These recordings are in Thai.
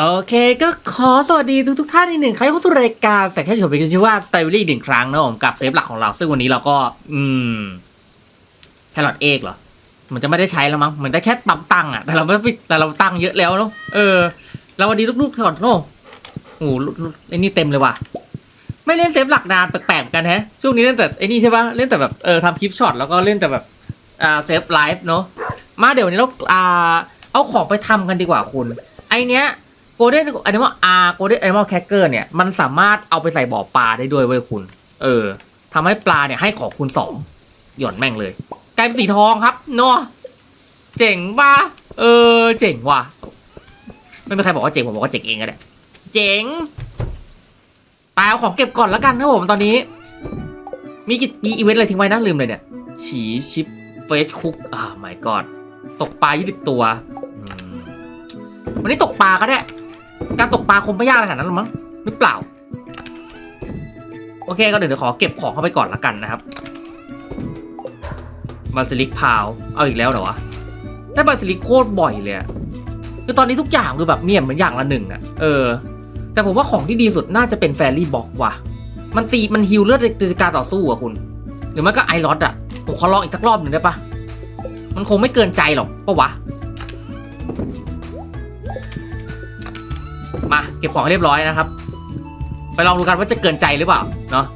โอเคก็ขอสวัสดีทุกทุกท่านอีกหนึ่งครั้งเข้าสู่รายการแสงแค่ชมเป็นชื่อว่าสไตล์ลี่หนึ่งครั้งนะผมกับเซฟหลักของเรา ซึ่งวันนี้เราก็ อืมแครอทเอกเหรอ มันจะไม่ได้ใช้แล้วมั้งมันได้แค่ปั๊มตังค์อะแต่เราไม่ไปแต่เราตังค์เยอะแล้วเนาะเออแล้ววันนี้ลูกๆถอดโน่โอ้โหลูกๆไอ้นี่เต็มเลยว่ะ ไม่เล่นเซฟหลักนานแปลกๆกันแฮะ ช่วงนี้เล่นแต่ไอ้นี่ใช่ปะเล่นแต่แบบเออทำคลิปช็อตแล้วก็เล่นแต่แบบอ่าเซฟไลฟ์เนาะมาเดี๋ยววันนี้เราอ่าเอาของไปทำกันดีกว่าคุณ ไอเนี้ย โกลเด้นอันนี้ว่าอาโกลเด้นแอนิมอลแคคเกอร์เนี่ยมันสามารถเอาไปใส่บ่อปลาได้ด้วยเว้ยคุณ เออทำให้ปลาเนี่ยให้ของคุณสองหย่อนแม่งเลยกลายเป็นสีทองครับเนาะเจ๋งป่ะเออ เจ๋งว่ะไม่มีใครบอกว่าเจ๋งผมบอกว่าเจ๋งเองก็ได้เจ๋งไปเอาของเก็บก่อนแล้วกันครับผมตอนนี้ มีกิจมีอีเวนต์อะไรทิ้งไว้นะลืมเลยเนี่ย ฉีชิปเฟสคุกอ่าไม่กอดตกปลายี่สิบตัว วันนี้ตกปลาก็ได้ การตกปลาคงไม่ยากขนาดนั้นหรอมั้งหรือเปล่า โอเคก็เดี๋ยวขอเก็บของเข้าไปก่อนละกันนะครับบาซิลิกพาว เอาอีกแล้วเหรอวะได้บาซิลิกโคตรบ่อยเลยคือตอนนี้ทุกอย่างคือแบบเนี่ยเหมือนอย่างละหนึ่งอะเออ แต่ผมว่าของที่ดีสุดน่าจะเป็นแฟรี่บ็อกว่ะ มันตีมันฮิวเลือดในการต่อสู้อะคุณ หรือไม่ก็ไอรอดอะผมขอลองอีกสักรอบหนึ่งได้ปะมันคงไม่เกินใจหรอกปะวะ เก็บของเรียบร้อยนะครับ ไปลองดูกันว่าจะเกินใจหรือเปล่าเนาะ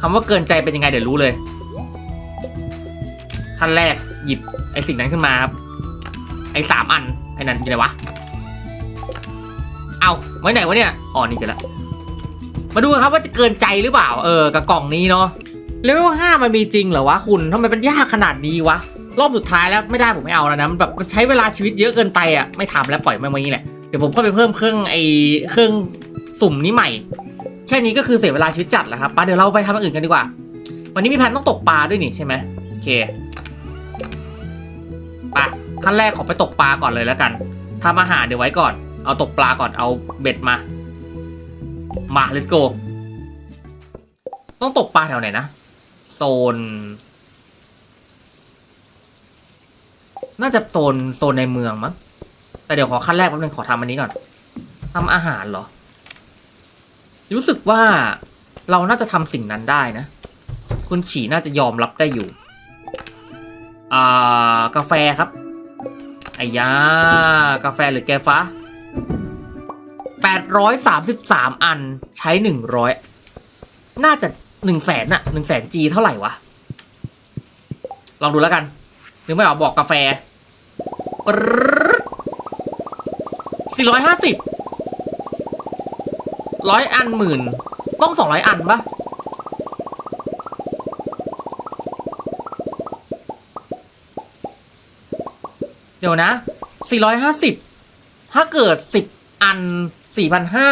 คำว่าเกินใจเป็นยังไงเดี๋ยวรู้เลยขั้นแรกหยิบไอสิ่งนั้นขึ้นมาครับไอสามอันไอนั้นอยู่ไหนวะเอาไว้ไหนวะเนี่ยอ๋อนี่เจอแล้วมาดูครับว่าจะเกินใจหรือเปล่า เออกับกล่องนี้เนาะเลเวลห้ามันมีจริงเหรอวะคุณทำไมมันยากขนาดนี้วะรอบสุดท้ายแล้วไม่ได้ผมไม่เอาแล้วนะมันแบบใช้เวลาชีวิตเยอะเกินไปอะไม่ทำแล้วปล่อยมันไว้อย่างนี้แหละ ดี๋ยวผมก็ไปเพิ่มเครื่องไอเครื่องสุ่มนี้ใหม่ แค่นี้ก็คือเสียเวลาชีวิตจัดแล้วครับปะเดี๋ยวเราไปทำอย่างอื่นกันดีกว่า วันนี้มีแผนต้องตกปลาด้วยนี่ใช่ไหมโอเคไปขั้นแรกขอไปตกปลาก่อนเลยแล้วกันทำอาหารเดี๋ยวไว้ก่อน เอาตกปลาก่อนเอาเบ็ดมา มา let's go ต้องตกปลาแถวไหนนะโซน น่าจะโซนโซนในเมืองมั้ง แต่เดี๋ยวขอขั้นแรกแป๊บนึงขอทำอันนี้ก่อนทำอาหารเหรอ รู้สึกว่าเราน่าจะทำสิ่งนั้นได้นะ คุณฉีน่าจะยอมรับได้อยู่ อ่า กาแฟครับไอ้ยากาแฟหรือแกฟ้าแปดร้อยสามสิบสามอันใช้หนึ่งร้อยน่าจะหนึ่งแสนอะหนึ่งแสนจีเท่าไหร่วะ ลองดูแล้วกันนึกไม่ออกบอกกาแฟ สี่ร้อยห้าสิบร้อยอันหมื่น ต้องสองร้อยอันปะเดี๋ยวนะสี่ร้อยห้าสิบถ้าเกิดสิบอันสี่พันห้า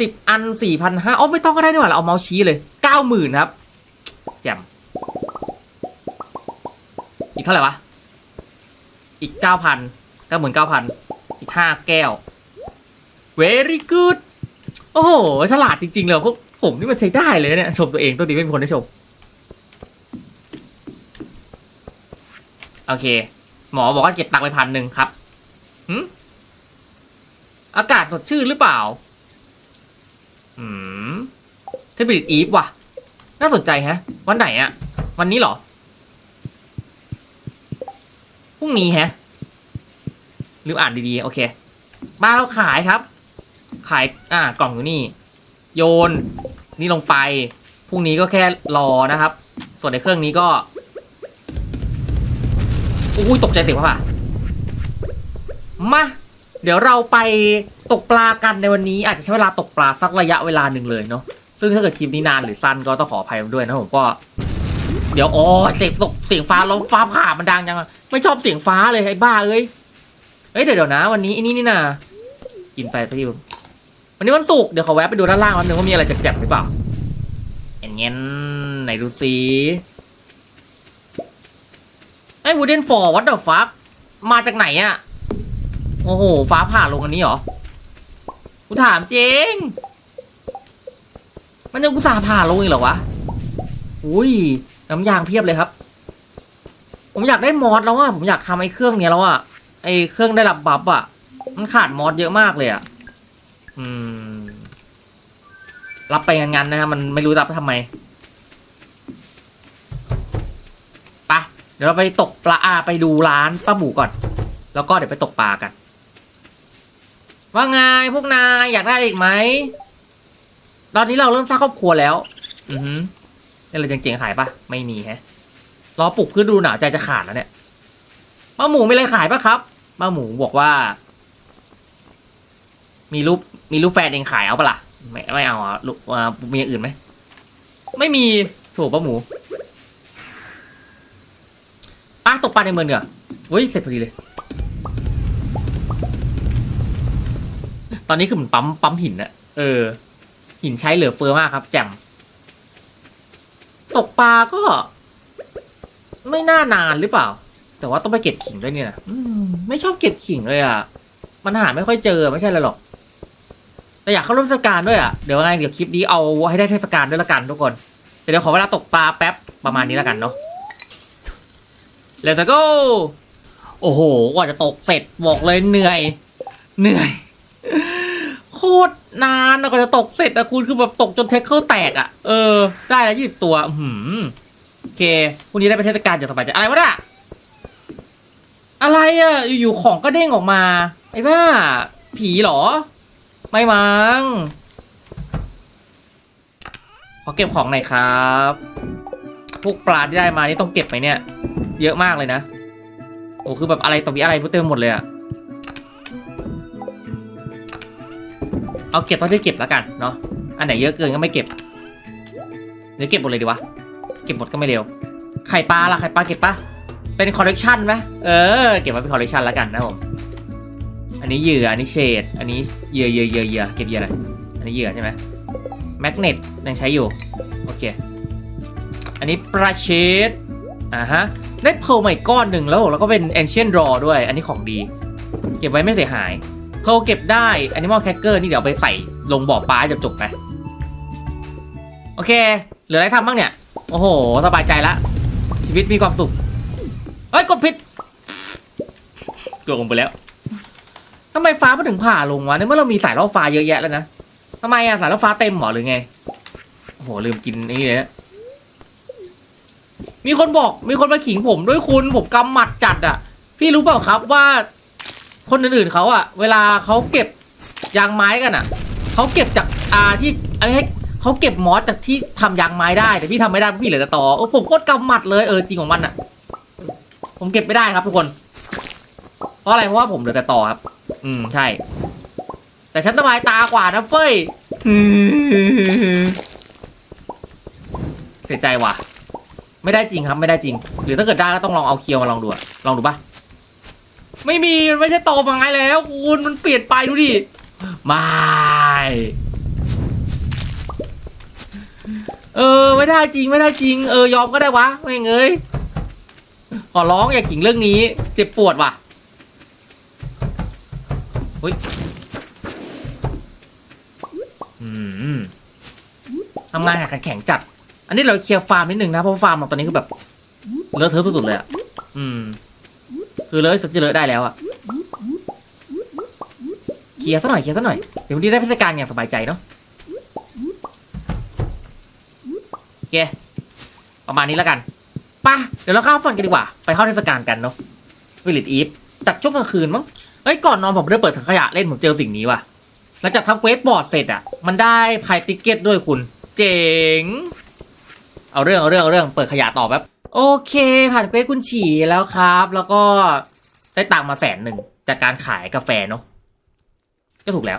สิบอันสี่พันห้าอ๋อไม่ต้องก็ได้นี่หว่าเราเอาเมาส์ชี้เลยเก้าหมื่นครับ แจ่มอีกเท่าไหร่วะ อีกเก้าพันเก้าหมื่นเก้าพัน อีกห้าแก้ว very good โอ้โห ฉลาดจริง ๆ เลยพวกผมนี่มันใช้ได้เลยเนี่ย ชมตัวเองตัวดีไม่มีคนได้ชม โอเค หมอบอกว่าเก็บตังค์ไปพันหนึ่งครับหืมอากาศสดชื่นหรือเปล่า อืมเทบิลอีฟว่ะ น่าสนใจฮะ วันไหนอะ วันนี้เหรอ พรุ่งนี้ฮะ หรืออ่านดีๆ โอเคมาเราขายครับ ขายอ่ากล่องอยู่นี่ โยนนี่ลงไป พรุ่งนี้ก็แค่รอนะครับ ส่วนในเครื่องนี้ก็อุ้ยตกใจเสียงพ่ะมาเดี๋ยวเราไปตกปลากันในวันนี้ อาจจะใช้เวลาตกปลาสักระยะเวลาหนึ่งเลยเนาะซึ่งถ้าเกิดคลิปนี้นานหรือสั้นก็ต้องขออภัยด้วยนะผมก็ เดี๋ยวอ๋อเสียงตกเสียงฟ้าลมฟ้าผ่ามันดังจังไม่ชอบเสียงฟ้าเลยไอ้บ้าเอ้ย เอ้ยเดี๋ยวเดี๋ยวนะวันนี้ไอ้นี่นี่นะกินไปพี่วันนี้วันศุกร์เดี๋ยวขอแวะไปดูด้านล่างแป๊บนึงว่ามีอะไรแจกๆหรือเปล่าอย่างเงี้ยไหนดูซิไอ้วูเดนฟอร์วัตเดอร์ฟักมาจากไหนอะโอ้โห ฟ้าผ่าลงอันนี้เหรอ กูถามจริง มันยังกูสาผ่าลงอีกเหรอวะ อุ้ย น้ำยางเพียบเลยครับ ผมอยากได้มอสแล้วอะผมอยากทำไอ้เครื่องเนี้ยแล้วอะ ไอเครื่องได้รับบัฟอะมันขาดมอสเยอะมากเลยอะอืม รับไปงั้นๆนะฮะมันไม่รู้รับทำไมปะเดี๋ยวเราไปตกปลาอาไปดูร้านป้าหมูก่อน แล้วก็เดี๋ยวไปตกปลากัน ว่าไงพวกนายอยากได้อีกไหม ตอนนี้เราเริ่มสร้างครอบครัวแล้ว อือฮึนี่เราเจ๋งๆขายปะไม่มีแฮะรอปลุกขึ้นดูหนาวใจจะขาดแล้วเนี่ยป้าหมูไมีอะไรขายปะครับ ป้าหมูบอกว่า มีรูปมีรูปแฟนเองขายเอาปะล่ะไม่ไม่เอาอะลูกอ่ามีอย่างอื่นไหมไม่มีโถูกป้าหมูป้าตกปลาในเมืองเนีกว่ยเฮ้ยเสร็จพอดีเลย ตอนนี้คือเหมือนปั๊มปั๊มหินอะเออ หินใช้เหลือเฟือมากครับ แจ่มตกปลาก็ ไม่น่านานหรือเปล่า แต่ว่าต้องไปเก็บขิงด้วยเนี่ยนะอืมไม่ชอบเก็บขิงเลยอะ มันหาไม่ค่อยเจอไม่ใช่เลยหรอก แต่อยากเข้าร่วมเทศกาลด้วยอะ เดี๋ยวไงเดี๋ยวคลิปนี้เอาให้ได้เทศกาลด้วยละกันทุกคน แต่เดี๋ยวขอเวลาตกปลาแป๊บประมาณนี้ละกันเนาะ Let's go โอ้โห กว่าจะตกเสร็จบอกเลยเหนื่อย เหนื่อย โคตรนานนะกว่าจะตกเสร็จอะคุณคือแบบตกจนเทคเกิลแตกอะเออ ได้แล้วยี่สิบตัวอื้อหืมโอเคพรุ่งนี้ได้ไปเทศกาลจะสบายใจอะไรวะเนี่ย อะไรอะอยู่ๆของก็เด้งออกมา ไอ้บ้า ผีเหรอ ไม่มั้งขอเก็บของหน่อยครับ พวกปลาที่ได้มานี่ต้องเก็บไหมเนี่ย เยอะมากเลยนะ โอ้คือแบบอะไรต่อมีอะไรเต็มหมดเลยอะเอาเก็บเท่าที่เก็บแล้วกันเนาะ อันไหนเยอะเกินก็ไม่เก็บเดี๋ยวเก็บหมดเลยดีวะ เก็บหมดก็ไม่เร็ว ไข่ปลาล่ะไข่ปลาเก็บปะ เป็นคอลเลกชันไหมเออ เก็บไว้เป็นคอลเลกชันแล้วกันนะผม อันนี้เหยื่อ อันนี้เชด อันนี้เหยื่อเหยื่อเหยื่อเหยื่อเก็บเหยื่ออะไร อันนี้เหยื่อใช่ไหมแมกเนตยังใช้อยู่ โอเค อันนี้ปลาเชดอ่าฮะ ได้เพลใหม่ก้อนหนึ่งแล้ว แล้วก็เป็น ancient draw ด้วย อันนี้ของดี เก็บไว้ไม่เสียหายเขาเก็บได้ Animal Cracker นี่เดี๋ยวไปใส่ลงบ่อปลาจบจบๆไป โอเค เหลืออะไรทำบ้างเนี่ย โอ้โห สบายใจละ ชีวิตมีความสุข เฮ้ยกดผิดเกือบลงไปแล้วทำไมฟ้ามันถึงผ่าลงวะในเมื่อเรามีสายล่อฟ้าเยอะแยะแล้วนะทำไมอะสายล่อฟ้าเต็มเหรอหรือไงโอ้โหลืมกินนี่เลยนะมีคนบอกมีคนมาขิงผมด้วยคุณผมกำหมัดจัดอะพี่รู้เปล่าครับว่า คนอื่นๆเขาอะเวลาเขาเก็บยางไม้กันอะเขาเก็บจากอาที่ไรให้เขาเก็บมอสจากที่ทำยางไม้ได้แต่พี่ทำไม่ได้พี่เหลือแต่ตอเออผมโคตรกำหมัดเลยเออจริงของมันอะ ผมเก็บไม่ได้ครับทุกคน เพราะอะไรเพราะว่าผมเหลือแต่ต่อครับ อืมใช่ แต่ฉันสบายตากว่านะเฟ้ยเสียใจว่ะ ไม่ได้จริงครับ ไม่ได้จริง หรือถ้าเกิดได้ก็ต้องลองเอาเคียวมาลองดูลองดูปะไม่มีมันไม่ใช่โตไม้แล้วคุณมันเปลี่ยนไปดูดิไม่เออ ไม่ได้จริงไม่ได้จริง เออยอมก็ได้วะไม่เงย ขอร้องอย่าขิงเรื่องนี้ เจ็บปวดว่ะเฮ้ยทำงานแข็งแข็งจัด อันนี้เราเคลียร์ฟาร์มนิดนึงนะ เพราะฟาร์มเราตอนนี้คือแบบเลอะเทอะสุดๆเลยอะ อืม คือเลยสุดจะเลอะได้แล้วอะ เคลียร์ซะหน่อยเคลียร์ซะหน่อย เดี๋ยววันนี้ได้พิธีการอย่างสบายใจเนาะโอเคประมาณนี้แล้วกัน ปะเดี๋ยวเราเข้าฟันกันดีกว่า ไปเข้าเทศกาลกันเนาะวิลิตอีฟจัดช่วงกลางคืนมั้งเฮ้ยก่อนนอนผมได้เปิดถังขยะเล่นผมเจอสิ่งนี้ว่ะหลังจากทำเควสบอร์ดเสร็จอะ มันได้พายติเกตด้วยคุณ เจ๋ง เอาเรื่องเอาเรื่องเอาเรื่องเปิดขยะต่อแป๊บโอเคผ่านเควสคุณฉี่แล้วครับ แล้วก็ได้ตังค์มาแสนหนึ่งจากการขายกาแฟเนาะก็ถูกแล้ว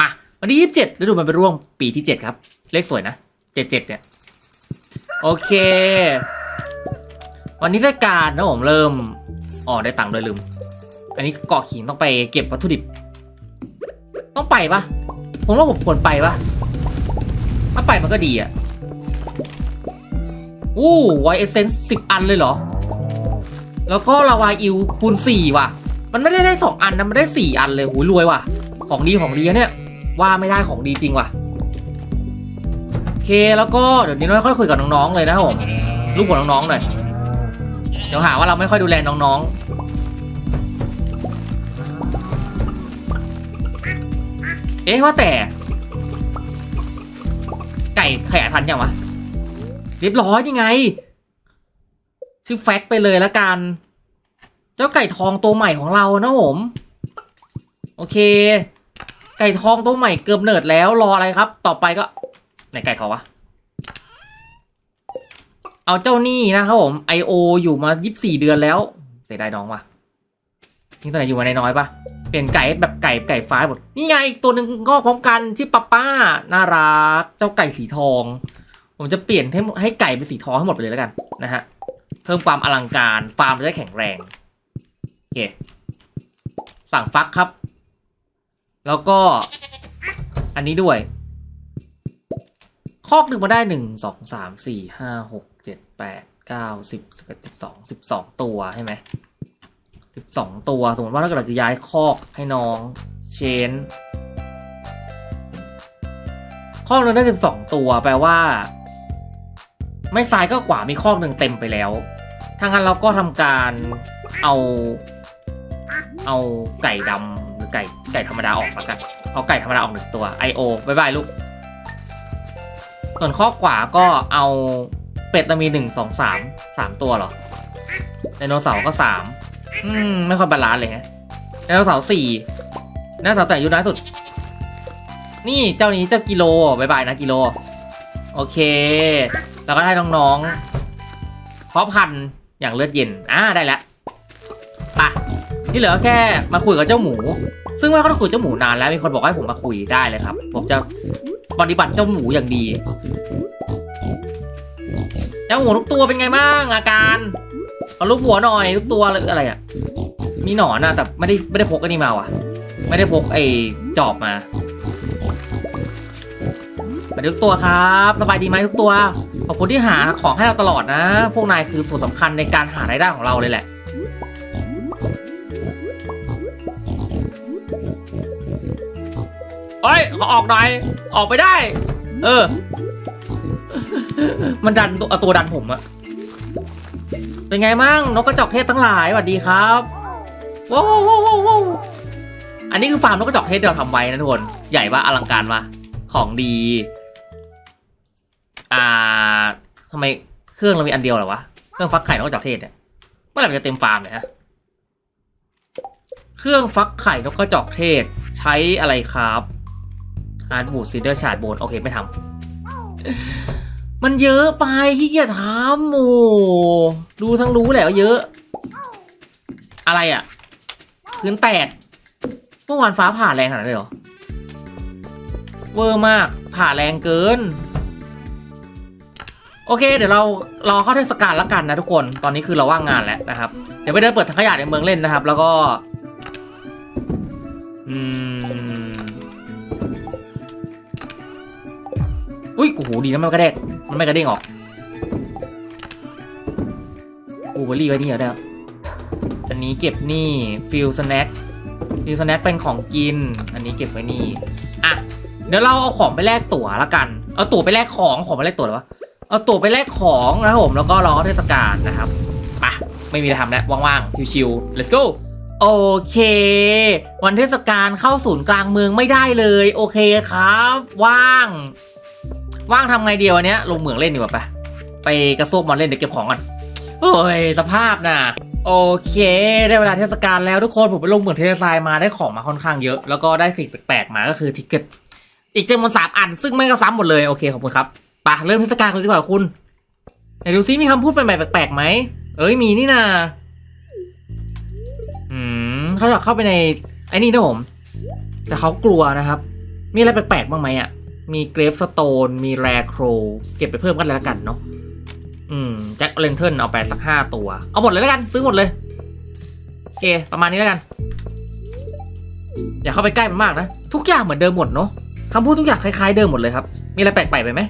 มาวันที่ยี่สิบเจ็ดฤดูมันเป็นร่วงปีที่เจ็ดครับ เลขสวยนะเจ็ดเจ็ดเนี่ย โอเค วันนี้เทศกาลนะผมเริ่มอ๋อได้ตังค์โดวยลืม อันนี้เกาะขิงต้องไปเก็บวัตถุดิบ ต้องไปปะผมว่าผมควรไปปะถ้าไปมันก็ดีอะอู้ไวเอเซนส์สิบอันเลยเหรอ แล้วก็ลาวาอิวคูณสี่ว่ะ มันไม่ได้ได้สองอันนะ มันได้สี่อันเลยหูยรวยว่ะ ของดีของดีอะเนี่ย ว่าไม่ได้ของดีจริงว่ะ เคแล้วก็เดี๋ยวนี้เราค่อยคุยกับน้องๆเลยนะครับผมรูปของน้องๆหน่อยเดี๋ยวหาว่าเราไม่ค่อยดูแลน้องๆ เอ๊ะว่าแต่ ไก่ขยายพันธุ์ยังวะเรียบร้อยยังไง ชื่อแฟกไปเลยละกัน เจ้าไก่ทองตัวใหม่ของเรานะผม โอเค ไก่ทองตัวใหม่เกือบเนิร์ดแล้วรออะไรครับ ต่อไปก็ ไหนไก่ทองวะ เอาเจ้านี่นะครับผม I.O. ออยู่มา24เดือนแล้ว เสียดายน้องว่ะนี่ตัวไหนอยู่มาในน้อยปะเปลี่ยนไก่แบบไก่ไก่ฟ้าหมดนี่ไงอีกตัวหนึ่งก็พร้อมกันชื่อป้าป้าน่ารัก เจ้าไก่สีทอง ผมจะเปลี่ยนให้ให้ไก่เป็นสีทองให้หมดไปเลยแล้วกันนะฮะเพิ่มความอลังการฟาร์มจะได้แข็งแรงโอเคสั่งฟักครับ แล้วก็อันนี้ด้วย คอกหนึ่งมาได้หนึ่งสองสามสี่ห้าหกเจ็ดแปดเก้าสิบสิบเอ็ดสิบสองสิบสองตัวใช่ไหมสิบสองตัวสมมติว่าถ้าเกิดเราจะย้ายคอกให้น้องเชนคอกหนึงได้สิบสองตัวแปลว่า ไม่ซ้ายก็ขวามีคอกหนึ่งเต็มไปแล้วถ้างั้นเราก็ทำการเอา เอาไก่ดำหรือไก่ไก่ธรรมดาออกแล้วกัน เอาไก่ธรรมดาออกหนึ่งตัว I.O. บายบายลูก ส่วนข้อขวาก็เอาเป็ดจะมีหนึ่งสองสามสามตัวหรอไดโนเสาร์ก็สามอืม ไม่ค่อยบาลานซ์เลยฮะไดโนเสาร์สี่ไดโนเสาร์แต่อายุน้อยสุด นี่เจ้านี้เจ้ากิโลบายบายนะกิโล โอเค แล้วก็ให้น้องๆเพาะพันธุ์อย่างเลือดเย็นอ่าได้แล้วปะที่เหลือแค่มาคุยกับเจ้าหมู ซึ่งว่าเขาต้องคุยกับเจ้าหมูนานแล้วมีคนบอกให้ผมมาคุยได้เลยครับ ผมจะ ปฏิบัติเจ้าหมูอย่างดี เจ้าหมูทุกตัวเป็นไงบ้างอาการเอาลูกหัวหน่อยทุกตัวเลยอะไรอะ มีหนอนนะแต่ไม่ได้ไม่ได้พกอันนี้มาว่ะ ไม่ได้พกไอ้จอบมาสวัสดีทุกตัวครับสบายดีไหมทุกตัว ขอบคุณที่หาของให้เราตลอดนะ พวกนายคือส่วนสำคัญในการหารายได้ของเราเลยแหละ เอ้ยขอออกหน่อย ออกไปได้ เออ มันดันตัวเอาตัวดันผมอะเป็นไงมั่งนกกระจอกเทศทั้งหลายสวัสดีครับว้าวว้าวว้าวว้าวอันนี้คือฟาร์มนกกระจอกเทศที่เราทำไว้นะทุกคน ใหญ่ปะอลังการปะของดี อ่าทำไมเครื่องเรามีอันเดียวเหรอวะ เครื่องฟักไข่นกกระจอกเทศเนี่ยเมื่อไหร่มันจะเต็มฟาร์มเนี่ยฮะเครื่องฟักไข่นกกระจอกเทศใช้อะไรครับ ฮาร์ดบูดซีเดอร์ชาร์ดโบนโอเคไม่ทำ มันเยอะไปขี้เกียจทำโอ้ดูทั้งรู้แหละว่าเยอะ อะไรอะ่ะ พื้นแตก เมื่อวานฟ้าผ่าแรงขนาดนั้นเลยเหรอ เวอร์มาก ผ่าแรงเกิน โอเค เดี๋ยวเรารอเข้าเทศกาลแล้วกันนะทุกคน ตอนนี้คือเราว่างงานแล้วนะครับ เดี๋ยวไปเดินเปิดถังขยะในเมืองเล่นนะครับ แล้วก็ อืม โอ้โหดีนะมันกระเด้งมันไม่กระเด้งออกอูเบอรี่ไว้นี่เหรอได้อันนี้เก็บนี่ฟิลสแน็คฟิลสแน็คเป็นของกิน อันนี้เก็บไว้นี่อะเดี๋ยวเราเอาของไปแลกตั๋วละกัน เอาตั๋วไปแลกของของไปแลกตั๋วหรอวะเอาตั๋วไปแลกของนะครับผมแล้วก็รอเทศกาลนะครับปะไม่มีอะไรทำแล้วว่างๆชิวๆ let's go โอเค วันเทศกาลเข้าศูนย์กลางเมืองไม่ได้เลย โอเคครับ ว่าง ว่างทำไงเดียววันเนี้ยลงเหมืองเล่นดีกว่าไปไปกระซวกมอนเล่นเดี๋ยวเก็บของก่อนโอ้ยสภาพน่ะโอเค ได้เวลาเทศกาลแล้วทุกคนผมไปลงเหมืองเทเลทรายมาได้ของมาค่อนข้างเยอะ แล้วก็ได้สิ่งแปลกๆมาก็คือทิกเก็ตอีกจำนวนสามอัน ซึ่งไม่ก็ซ้ำหมดเลยโอเคขอบคุณครับไปเริ่มเทศกาลกันดีกว่าคุณไหนดูซิมีคำพูดใหม่ๆแปลกๆไหมเอ้ยมีนี่นาอืมเขาอยากเข้าไปในไอ้นี่นะผม แต่เขากลัวนะครับ มีอะไรแปลกๆบ้างไหมอะ มีเกรฟสโตน มีแรโครเก็บไปเพิ่มกันแล้วกันเนาะ อืมแจ็คเลนเทิลเอาไปสักห้าตัว เอาหมดเลยแล้วกัน ซื้อหมดเลยโอเคประมาณนี้แล้วกัน อย่าเข้าไปใกล้มันมากนะ ทุกอย่างเหมือนเดิมหมดเนาะคำพูดทุกอย่างคล้ายๆเดิมหมดเลยครับ มีอะไรแปลกไปไหม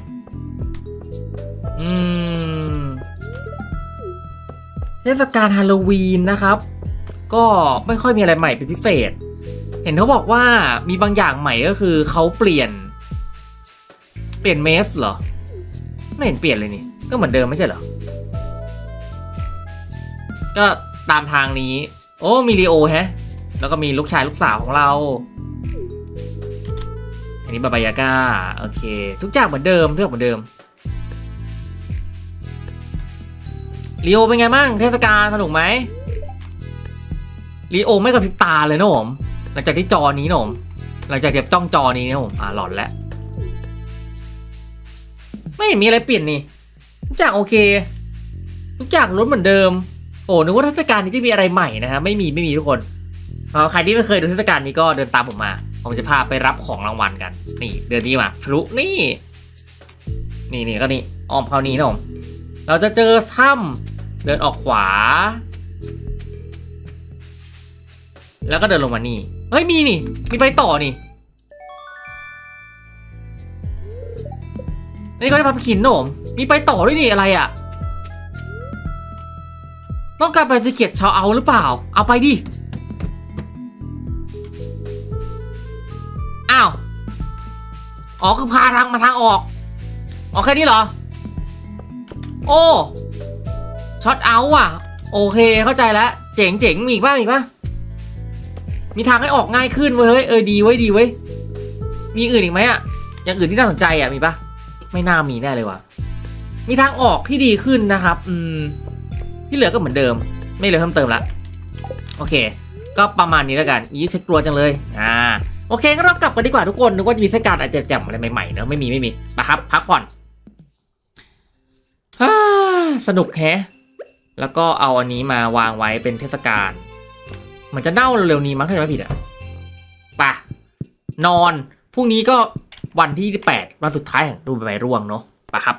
อืมเทศกาลฮาโลวีนนะครับ ก็ไม่ค่อยมีอะไรใหม่เป็นพิเศษ เห็นเขาบอกว่ามีบางอย่างใหม่ก็คือเขาเปลี่ยน ปลี่ยนเมสเหรอ ไม่เห็นเปลี่ยนเลยนี่ ก็เหมือนเดิมไม่ใช่เหรอ ก็ตามทางนี้ โอ้มีลีโอแฮะ แล้วก็มีลูกชายลูกสาวของเรา อันนี้บาบายาก้า โอเค ทุกอย่างเหมือนเดิมทุกอย่างเหมือนเดิมลีโอเป็นไงบ้างเทศกาลสนุกไหมลีโอไม่กระพริบตาเลยนะผมหลังจากที่จอนี้นะผมหลังจากเก็บจ้องจอนี้นะผมอ่าหลอนแล้ว ไม่มีอะไรเปลี่ยนนี่ทุกอย่างโอเคทุกอย่างรถเหมือนเดิม โอ้นึกว่าเทศกาลนี้จะมีอะไรใหม่นะฮะไม่มีไม่มีทุกคนใครที่ไม่เคยดูเทศกาลนี้ก็เดินตามผมมา ผมจะพาไปรับของรางวัลกัน นี่ เดือนนี้มาพลุนี่ นี่นี่ก็นี่ออมเข้านี้นะผมเราจะเจอถ้ำเดินออกขวา แล้วก็เดินลงมานี่เฮ้ยมีนี่ มีไปต่อนี่ นี่ก็ได้พับขินโหนมมีไปต่อด้วยนี่อะไรอะ่ะ ต้องการไปสเก็ตชาวเอาหรือเปล่า เอาไปดิ อ้าว อ๋อคือพาทางมาทางออกอ๋อแค่นี้เหรอ โอ้ช็อตเอาอะ โอเคเข้าใจแล้ว เจ๋งเจ๋งมีอีกป่ะมีอีกป่ะมีทางให้ออกง่ายขึ้นเว้ยเฮ้ยเออดีเว้ยดีเว้ยมีอื่นอีกไหมอะอย่างอื่นที่น่าสนใจอะมีป่ะ ไม่น่ามีแน่เลยว่ะ มีทางออกที่ดีขึ้นนะครับ อืม ที่เหลือก็เหมือนเดิม ไม่เหลือเพิ่มเติมละ โอเค ก็ประมาณนี้แล้วกันยี่ชักกลัวจังเลย อ่า โอเคก็เรากลับกันดีกว่าทุกคน นึกว่าจะมีเทศกาลอะไรแจ่มอะไรใหม่ๆเนอะไม่มีไม่มีนะครับ พักผ่อนฮ่าสนุกแฮะ แล้วก็เอาอันนี้มาวางไว้เป็นเทศกาลมันจะเน่าเร็วนี้มั้งถ้าจะไม่ผิดอะไปะนอน พรุ่งนี้ก็ วันที่แปดวันสุดท้ายของดูใบไม้ร่วงเนาะไปะครับ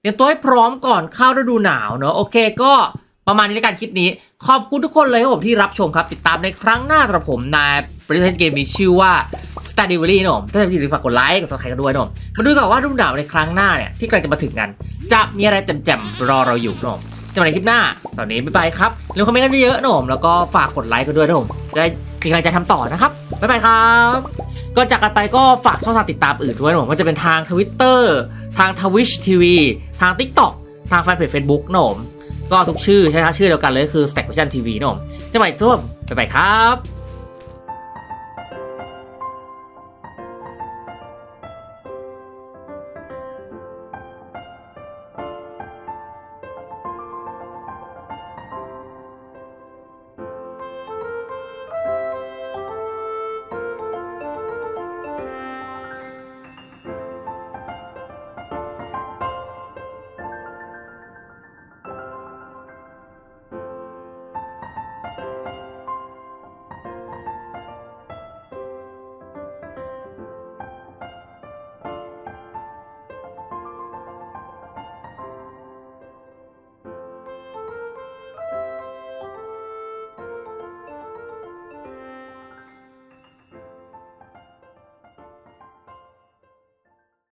เตรียมตัวให้พร้อมก่อนเข้าฤดูหนาวเนอะโอเคก็ประมาณนี้ในการคลิปนี้ ขอบคุณทุกคนเลยครับผมที่รับชมครับ ติดตามในครั้งหน้าสำหรับผมในบริษัทเกมมีชื่อว่า s t a d i v a l y นะผมถ้าอย่าลืมฝากกดไลค์กด subscribe กันด้วยนะมมาดูกันว่าฤดูหนาวในครั้งหน้าเนี่ยที่กำลังจะมาถึงกัน จะมีอะไรแจ่มๆรอเราอยู่นะ จะมาในคลิปหน้า ตอนนี้บ๊ายบายครับเร็วคอมเมนต์กันเยอะๆนะผมแล้วก็ฝากกดไลค์กันด้วยนะผมจะได้มีกำลังใจทำต่อนะครับบ๊ายบายครับก็จากกันไปก็ฝากช่องทางติดตามอื่นด้วยนะผมก็จะเป็นทาง Twitter ทาง Twitch TV ทาง TikTok ทางแฟนเพจ Facebook นะผมก็ทุกชื่อใช่ไหมชื่อเดียวกันเลยคือ Stack Vision TV นะผมจะไปทุกบ๊ายบายครับ